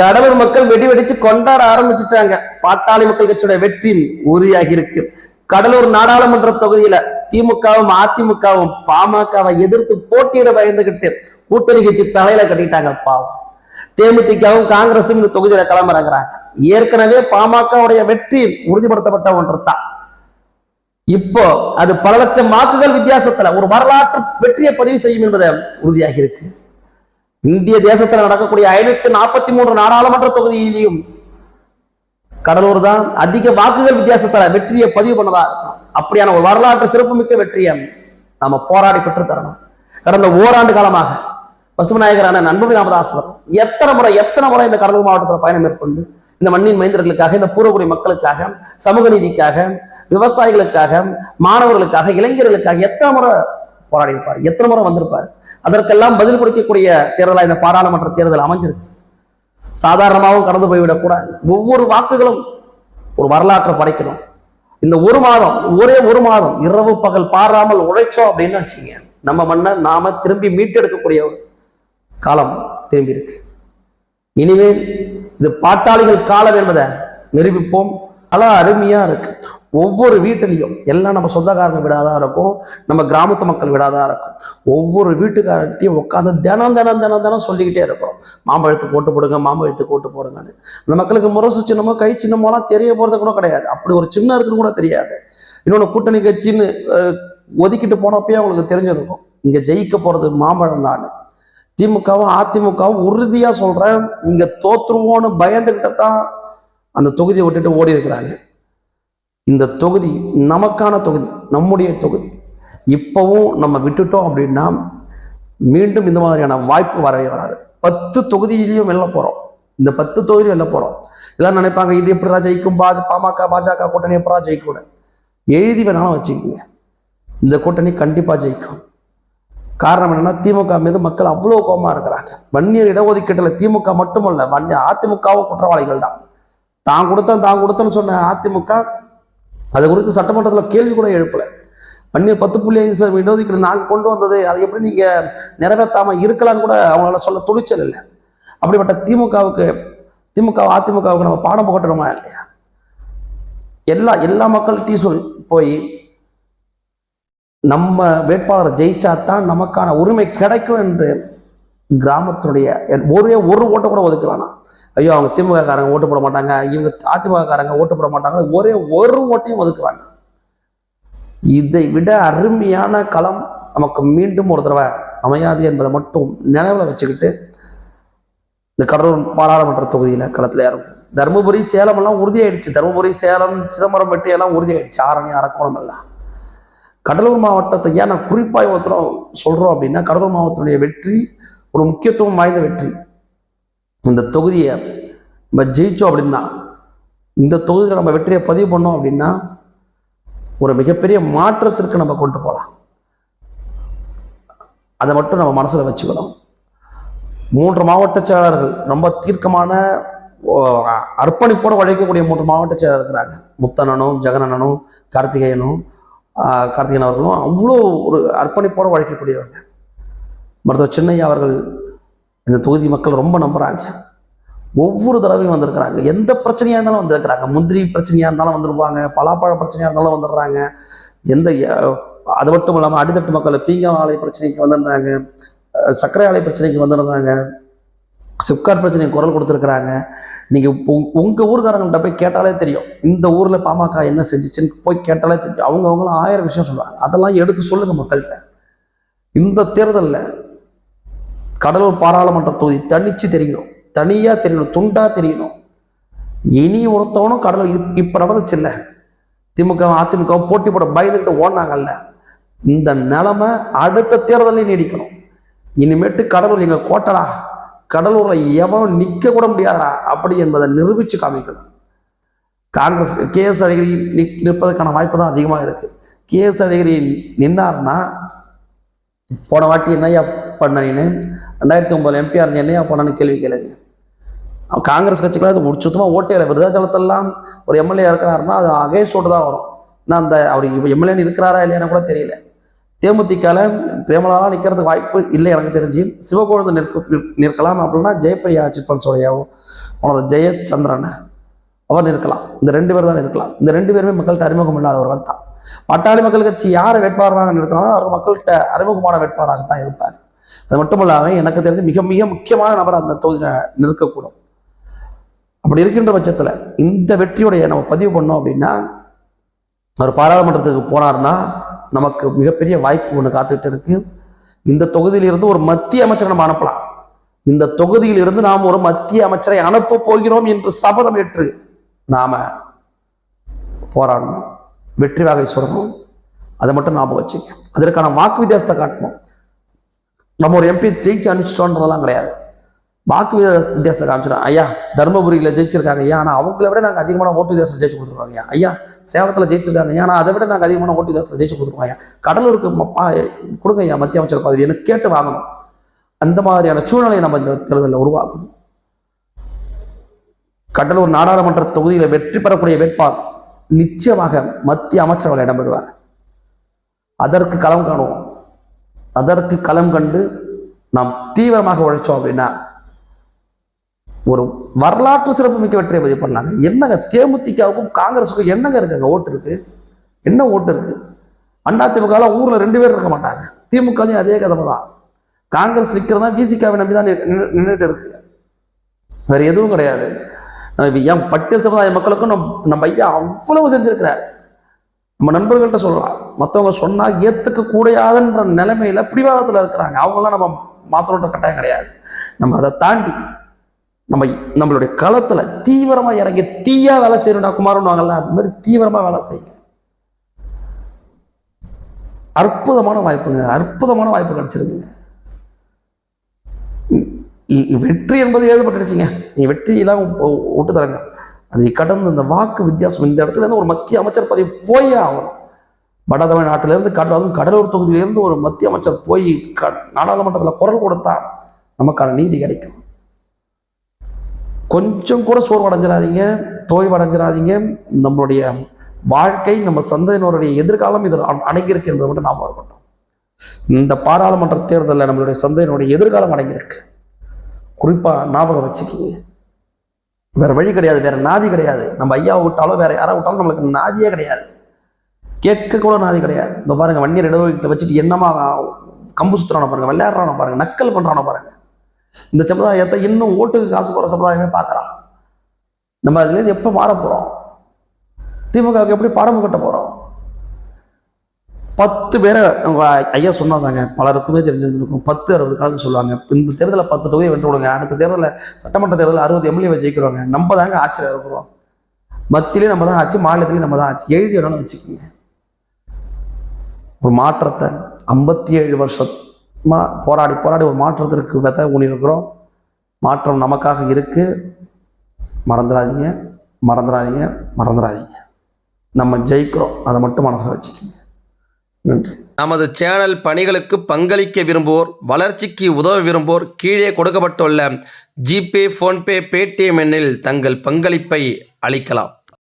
கடலூர் மக்கள் வெடி வெடிச்சு கொண்டாட ஆரம்பிச்சுட்டாங்க. பாட்டாளி மக்கள் கட்சியோட வெற்றி உறுதியாகி இருக்கு. கடலூர் நாடாளுமன்ற தொகுதியில திமுகவும் அதிமுகவும் பாமகவை எதிர்த்து போட்டியிட பயந்துகிட்டு கூட்டணி கட்சி தலையில கட்டிட்டாங்க பாவம். தேமுதிகவும் காங்கிரசும் இந்த தொகுதியில கிளம்புறாங்கிறாங்க ஏற்கனவே பாமகவுடைய வெற்றி உறுதிப்படுத்தப்பட்ட ஒன்று தான் இப்போ அது பல லட்சம் வாக்குகள் வித்தியாசத்துல ஒரு வரலாற்று வெற்றியை பதிவு செய்யும் என்பதை உறுதியாகி இருக்கு. இந்திய தேசத்தில் நடக்கக்கூடிய ஐநூத்தி நாற்பத்தி மூன்று நாடாளுமன்ற தொகுதியிலையும் கடலூர் தான் அதிக வாக்குகள் வித்தியாசத்துல வெற்றியை பதிவு பண்ணதா அப்படியான ஒரு வரலாற்று சிறப்புமிக்க வெற்றியை நாம போராடி பெற்று தரணும். கடந்த ஓராண்டு காலமாக பசுமநாயகரான நண்புமணி ராமதாசவர் எத்தனை முறை எத்தனை முறை இந்த கடலூர் மாவட்டத்தில் பயணம் மேற்கொண்டு இந்த மண்ணின் மைந்தர்களுக்காக இந்த பூர்வகுடி மக்களுக்காக சமூக நீதிக்காக விவசாயிகளுக்காக மாணவர்களுக்காக இளைஞர்களுக்காக எத்தனை முறை போராடி இருப்பார் எத்தனை முறை வந்திருப்பார்? அதற்கெல்லாம் பதில் கொடுக்கக்கூடிய தேர்தலாக இந்த பாராளுமன்ற தேர்தல் அமைஞ்சிருக்கு. சாதாரணமாகவும் கடந்து போய்விடக்கூடாது. ஒவ்வொரு வாக்குகளும் ஒரு வரலாற்றை படைக்கணும். இந்த ஒரு மாதம் ஒரே ஒரு மாதம் இரவு பகல் பாராமல் உழைச்சோம் அப்படின்னு வச்சுங்க நம்ம மண்ணை நாம திரும்பி மீட்டெடுக்கக்கூடிய காலம் திரும்பி இருக்கு. இனிமேல் இது பாட்டாளிகள் காலம் என்பதை நிரூபிப்போம். நல்லா அருமையா இருக்கு. ஒவ்வொரு வீட்டிலையும் எல்லாம் நம்ம சொந்தக்காரங்க விடாதா இருக்கும் நம்ம கிராமத்து மக்கள் விடாதான் இருக்கும். ஒவ்வொரு வீட்டுக்காரர்கிட்டையும் உட்காந்து தினம் தினம் தினம் தினம் சொல்லிக்கிட்டே இருக்கிறோம். மாம்பழத்துக்கு போட்டு போடுங்க மாம்பழத்துக்கு போட்டு போடுங்கன்னு. அந்த மக்களுக்கு முரசு சின்னமோ கை சின்னமோலாம் தெரிய போகிறது கூட கிடையாது. அப்படி ஒரு சின்னம் இருக்குன்னு கூட தெரியாது. இன்னொன்று கூட்டணி கட்சின்னு ஒதுக்கிட்டு போனப்பயே அவங்களுக்கு தெரிஞ்சிருக்கும். இங்கே ஜெயிக்க போகிறது மாம்பழம் தான். திமுகவும் அதிமுகவும் உறுதியாக சொல்கிறேன் இங்கே தோற்றுருவோன்னு பயந்துக்கிட்ட தான் அந்த தொகுதியை விட்டுட்டு ஓடி இருக்கிறாங்க. இந்த தொகுதி நமக்கான தொகுதி நம்முடைய தொகுதி. இப்போவும் நம்ம விட்டுட்டோம் அப்படின்னா மீண்டும் இந்த மாதிரியான வாய்ப்பு வரவே வராது. பத்து தொகுதியிலையும் வெளில போகிறோம் இந்த பத்து தொகுதியும் வெளில போகிறோம் எல்லாம் நினைப்பாங்க இது எப்படிடா ஜெயிக்கும்? பா பாமக பாஜக கூட்டணி எப்படா ஜெயிக்கூட எழுதி வேணாலும் வச்சுக்கோங்க. இந்த கூட்டணி கண்டிப்பாக ஜெயிக்கும். காரணம் என்னென்னா திமுக மீது மக்கள் அவ்வளோ கோபமாக இருக்கிறாங்க. வன்னியர் இடஒதுக்கீட்டில் திமுக மட்டுமல்ல வன்னிய அதிமுகவும் குற்றவாளிகள் தான். தான் கொடுத்தேன் தான் கொடுத்தேன்னு சொன்ன அதிமுக அது குறித்து சட்டமன்றத்தில் கேள்வி கூட எழுப்பலை. பண்ணி பத்து புள்ளி ஐந்து சதவீதம் இடஒதுக்கீடு நாங்கள் கொண்டு வந்தது அதை எப்படி நீங்கள் நிறைவேற்றாமல் இருக்கலாம்னு கூட அவங்களால சொல்ல துணிச்சல் இல்லை. அப்படிப்பட்ட திமுகவுக்கு திமுக அதிமுகவுக்கு நம்ம பாடம் புகட்டணுமா இல்லையா? எல்லா எல்லா மக்கள் டீ சொல் போய் நம்ம வேட்பாளர் ஜெயிச்சா தான் நமக்கான உரிமை கிடைக்கும் என்று கிராமத்தினுடைய ஒரே ஒரு ஓட்டை கூட ஒதுக்க ஐயோ அவங்க திமுக காரங்க ஓட்டு போட மாட்டாங்க இவங்க அதிமுக காரங்க ஓட்டு போட மாட்டாங்க ஒரே ஒரு ஓட்டையும் ஒதுக்க வேண்டாம். இதை விட அருமையான களம் நமக்கு மீண்டும் ஒரு தடவை அமையாது என்பதை மட்டும் நினைவில் வச்சுக்கிட்டு இந்த கடலூர் பாராளுமன்ற தொகுதியில் களத்தில் இறங்கும் தருமபுரி சேலம் எல்லாம் உறுதியாயிடுச்சு. தருமபுரி சேலம் சிதம்பரம் வெட்டி எல்லாம் உறுதியாயிடுச்சு. ஆரணி அரக்கோணம் எல்லாம். கடலூர் மாவட்டத்தை ஏன் நான் குறிப்பாக ஒருத்தரம் சொல்கிறோம் அப்படின்னா கடலூர் மாவட்டத்துடைய வெற்றி ஒரு முக்கியத்துவம் வாய்ந்த வெற்றி. இந்த தொகுதியை நம்ம ஜெயிச்சோம் அப்படின்னா இந்த தொகுதியில் நம்ம வெற்றியை பதிவு பண்ணோம் அப்படின்னா ஒரு மிகப்பெரிய மாற்றத்திற்கு நம்ம கொண்டு போகலாம். அதை மட்டும் நம்ம மனசில் வச்சுக்கணும். மூன்று மாவட்ட செயலாளர்கள் ரொம்ப தீர்க்கமான ஓ, அர்ப்பணிப்போடு உழைக்கக்கூடிய மூன்று மாவட்ட செயலர் இருக்கிறாங்க. முத்தண்ணனும் ஜெகனண்ணனும் கார்த்திகேயனும் கார்த்திகேயன் அவர்களும் அவ்வளோ ஒரு அர்ப்பணிப்போடு உழைக்கக்கூடியவங்க. மருத்துவ சின்னையா அவர்கள் இந்த தொகுதி மக்கள் ரொம்ப நம்புகிறாங்க ஒவ்வொரு தடவையும் வந்திருக்கிறாங்க. எந்த பிரச்சனையாக இருந்தாலும் வந்திருக்கிறாங்க. முந்திரி பிரச்சனையாக இருந்தாலும் வந்துருப்பாங்க பலாப்பழ பிரச்சனையாக இருந்தாலும் வந்துடுறாங்க. எந்த அது மட்டும் இல்லாமல் அடித்தட்டு மக்கள் பீங்கா ஆலை பிரச்சனைக்கு வந்திருந்தாங்க. சர்க்கரை ஆலை பிரச்சனைக்கு வந்திருந்தாங்க. சிப்காட் பிரச்சனைக்கு குரல் கொடுத்துருக்குறாங்க. நீங்கள் உங்கள் ஊர்காரங்கள்ட்ட போய் கேட்டாலே தெரியும். இந்த ஊரில் பாமக என்ன செஞ்சிச்சுன்னு போய் கேட்டாலே தெரியும். அவங்க அவங்களும் ஆயிரம் விஷயம் சொல்லுவாங்க. அதெல்லாம் எடுத்து சொல்லுங்கள் மக்கள்கிட்ட. இந்த தேர்தலில் கடலூர் பாராளுமன்ற தொகுதி தனிச்சு தெரியணும் தனியாக தெரியணும் துண்டாக தெரியணும். இனி ஒருத்தவனும் கடலூர் இப்- இப்ப நடந்துச்சு இல்லை. திமுக அதிமுக போட்டி போட பயந்துக்கிட்டு ஓடினாங்கல்ல. இந்த நிலமை அடுத்த தேர்தலையும் நீடிக்கணும். இனிமேட்டு கடலூர் எங்கள் கோட்டடா கடலூரில் எவனும் நிற்க கூட முடியாதா அப்படி என்பதை நிரூபித்து காமிக்கணும். காங்கிரஸ் கே எஸ் அழகிரி நிற்பதற்கான வாய்ப்பு தான் அதிகமாக இருக்குது கே எஸ் அழகிரி நின்னார்னா போன வாட்டி என்னையா பண்ண ரெண்டாயிரத்தி ஒம்பது எம்பியாக இருந்து என்னையா போனான்னு கேள்வி கேளுங்க. காங்கிரஸ் கட்சிக்கெல்லாம் அது முடிச்சு சுத்தமாக ஓட்டே இல்லை. விருதாச்சலத்தெல்லாம் ஒரு எம்எல்ஏ இருக்கிறாருன்னா அது அகேஷ் ஓட்டு தான் வரும். நான் அந்த அவர் எம்எல்ஏ இருக்கிறாரா இல்லையான்னு கூட தெரியல. தேமுதிகால பிரேமலாலாம் நிற்கிறதுக்கு வாய்ப்பு இல்லை எனக்கு தெரிஞ்சு. சிவகோவிந்தன் நிற்க நிற்கலாம் அப்படின்னா ஜெயப்பிரியா சோழையாவும் அவனோட ஜெயச்சந்திரன் அவர் நிற்கலாம். இந்த ரெண்டு பேர் தான் இருக்கலாம் இந்த ரெண்டு பேருமே மக்கள்கிட்ட அறிமுகம் இல்லாதவர்கள் தான். பட்டாளி மக்கள் கட்சி யாரை வேட்பாளராக நிறுத்தினாலும் அவர் மக்கள்கிட்ட அறிமுகமான வேட்பாளராக தான் இருப்பார். அது மட்டும் இல்லாமல் எனக்கு தெரிஞ்சு மிக மிக முக்கியமான நபர் அந்த தொகுதியில் நிற்கக்கூடும். அப்படி இருக்கின்ற பட்சத்தில் இந்த வெற்றியுடைய நம்ம பதிவு பண்ணோம் அப்படின்னா அவர் பாராளுமன்றத்துக்கு போனார்னா நமக்கு மிகப்பெரிய வாய்ப்பு ஒன்று காத்துக்கிட்டு இருக்கு. இந்த தொகுதியிலிருந்து ஒரு மத்திய அமைச்சரை நம்ம அனுப்பலாம். இந்த தொகுதியிலிருந்து நாம் ஒரு மத்திய அமைச்சரை அனுப்ப போகிறோம் என்று சபதம் ஏற்று நாம போராடணும். வெற்றி வாகை சொல்லணும் அதை மட்டும் ஞாபகம் வச்சுங்க அதற்கான வாக்கு வித்தியாசத்தை காட்டணும். நம்ம ஒரு எம்பி ஜெயிச்சு அனுப்பிச்சிட்டோன்றதெல்லாம் கிடையாது. வாக்கு வித்தியாச- வித்தியாசத்தை காமிச்சிடும் ஐயா தருமபுரியில் ஜெயிச்சிருக்காங்க ஐயா. ஆனால் அவங்கள விட நாங்கள் அதிகமான ஓட்டு வித்தியாசம் ஜெயிச்சு கொடுத்துருக்காங்க ஐயா. ஐயா சேலத்தில் ஜெயிச்சிருக்காங்க ஐயா. ஆனால் அதை விட நாங்கள் அதிகமான ஓட்டு வித்தியாசத்தில் ஜெயிச்சு கொடுத்துருக்கோம் ஐயா. கடலூருக்கு பா- கொடுங்க ஐயா மத்திய அமைச்சர் பதவி. எனக்கு கேட்டு வாங்கணும். அந்த மாதிரியான சூழ்நிலையை நம்ம இந்த தேர்தலில் உருவாக்கணும். கடலூர் நாடாளுமன்ற தொகுதியில் வெற்றி பெறக்கூடிய வேட்பாளர் நிச்சயமாக மத்திய அமைச்சர்கள் இடம்பெறுவார். அதற்கு களம் காணுவோம். அதற்கு களம் கண்டு நாம் தீவிரமாக உழைச்சோம் அப்படின்னா ஒரு வரலாற்று சிறப்பு வெற்றியை பதிவு பண்ணாங்க என்னங்க தேமுதிகவுக்கும் காங்கிரஸுக்கும் என்னங்க இருக்குங்க ஓட்டு இருக்கு. என்ன ஓட்டு இருக்கு? அண்ணா திமுக ஊரில் ரெண்டு பேர் இருக்க மாட்டாங்க. திமுகலையும் அதே கதமை தான் காங்கிரஸ் நிற்கிறதா விசிகாவை நம்பி தான் நின்றுட்டு இருக்கு. வேற எதுவும் கிடையாது. ஏன் பட்டியல் சமுதாய மக்களுக்கும் நம் நம்ம ஐயா அவ்வளவு செஞ்சிருக்கிறார். நம்ம நண்பர்கள்ட்ட சொல்லலாம். மற்றவங்க சொன்னால் ஏற்றுக்க கூடாதுன்ற நிலைமையில பிடிவாதத்தில் இருக்கிறாங்க. அவங்களாம் நம்ம மாத்தணுன்ற கட்டாயம் கிடையாது. நம்ம அதை தாண்டி நம்ம நம்மளுடைய களத்தில் தீவிரமாக இறங்கி தீயா வேலை செய்யணும்னா குமாரன்வாங்கல்ல அது மாதிரி தீவிரமாக வேலை செய்யுங்க. அற்புதமான வாய்ப்புங்க. அற்புதமான வாய்ப்பு கிடைச்சிருக்குங்க. வெற்றி என்பது எழுதப்பட்டுருச்சுங்க நீ வெற்றியெல்லாம் ஒ- விட்டு தரங்க அதை கடந்து இந்த வாக்கு வித்தியாசம் இந்த இடத்துல இருந்து ஒரு மத்திய அமைச்சர் பதவி போயே ஆகணும். வட தமிழ்நாட்டிலிருந்து கடல் அதுவும் கடலூர் தொகுதியிலிருந்து ஒரு மத்திய அமைச்சர் போய் க நாடாளுமன்றத்தில் குரல் கொடுத்தா நமக்கான நீதி கிடைக்கும். கொஞ்சம் கூட சோர்வடைஞ்சிடாதீங்க தோய்வடைஞ்சிடாதீங்க நம்மளுடைய வாழ்க்கை நம்ம சந்ததியினருடைய எதிர்காலம் இதில் அடங்கியிருக்கு என்பதை மட்டும் நாம் இருக்கட்டும் இந்த பாராளுமன்ற தேர்தலில் நம்மளுடைய சந்ததியினுடைய எதிர்காலம் அடங்கியிருக்கு. குறிப்பாக ஞாபகம் வச்சுக்கிங்க. வேற வழி கிடையாது வேற நாதி கிடையாது. நம்ம ஐயாவை விட்டாலோ வேற யாரை விட்டாலும் நம்மளுக்கு நாதியே கிடையாது. கேட்க கூட நாதி கிடையாது. இந்த பாருங்க வன்னியர் இடஒதுக்கீட்டை வச்சுட்டு என்னமா கம்பு சுத்துறான பாருங்க விளையாடுறான பாருங்க நக்கல் பண்றான பாருங்க. இந்த சமுதாயத்தை இன்னும் ஓட்டுக்கு காசு போற சமுதாயமே பார்க்கறான். நம்ம அதுலேருந்து எப்போ மாற போறோம்? திமுகவுக்கு எப்படி பாடம் கட்ட போறோம்? பத்து பேரை அவங்க ஐயா சொன்னாதாங்க. பலருக்குமே தெரிஞ்சிருந்திருக்கும். பத்து அறுபது கணக்கு சொல்லுவாங்க. இந்த தேர்தலில் பத்து தொகுதியை வென்று விடுங்க. அடுத்த தேர்தலில் சட்டமன்ற தேர்தலில் அறுபது எம்எல்ஏ ஜெயிக்கிறோங்க நம்ம தாங்க ஆட்சியில் இருக்கிறோம். மத்தியிலே நம்ம தான் ஆச்சு மாநிலத்திலையும் நம்ம தான் ஆச்சு எழுதி வேணும்னு வச்சுக்கோங்க. ஒரு மாற்றத்தை ஐம்பத்தி ஏழு வருஷமா போராடி போராடி ஒரு மாற்றத்திற்கு விதை ஊனியிருக்கிறோம் மாற்றம் நமக்காக இருக்கு. மறந்துடாதீங்க. மறந்துடாதீங்க. மறந்துடாதீங்க. நம்ம ஜெயிக்கிறோம். அதை மட்டும் மனசில் வச்சுக்கோங்க. நன்றி. நமது சேனல் பணிகளுக்கு பங்களிக்க விரும்புவோர் வளர்ச்சிக்கு உதவ விரும்புவோர் கீழே கொடுக்கப்பட்டுள்ள ஜிபே ஃபோன்பே பேடிஎம் எண்ணில் தங்கள் பங்களிப்பை அளிக்கலாம்.